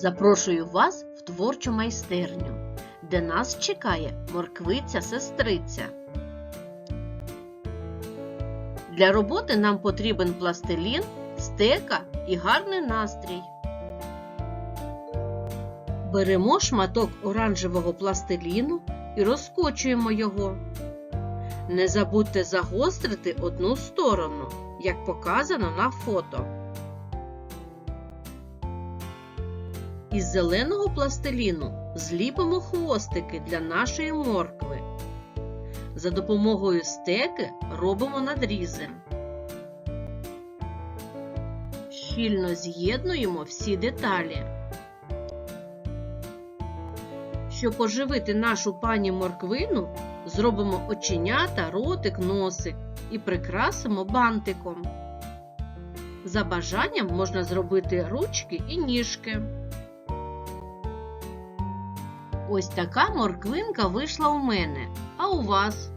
Запрошую вас в творчу майстерню, де нас чекає морквиця-сестриця. Для роботи нам потрібен пластилін, стека і гарний настрій. Беремо шматок оранжевого пластиліну і розкочуємо його. Не забудьте загострити одну сторону, як показано на фото. Із зеленого пластиліну зліпимо хвостики для нашої моркви. За допомогою стеки робимо надрізи. Щільно з'єднуємо всі деталі. Щоб оживити нашу пані морквину, зробимо оченята, ротик, носик і прикрасимо бантиком. За бажанням можна зробити ручки і ніжки. Ось така морквинка вийшла у мене, а у вас?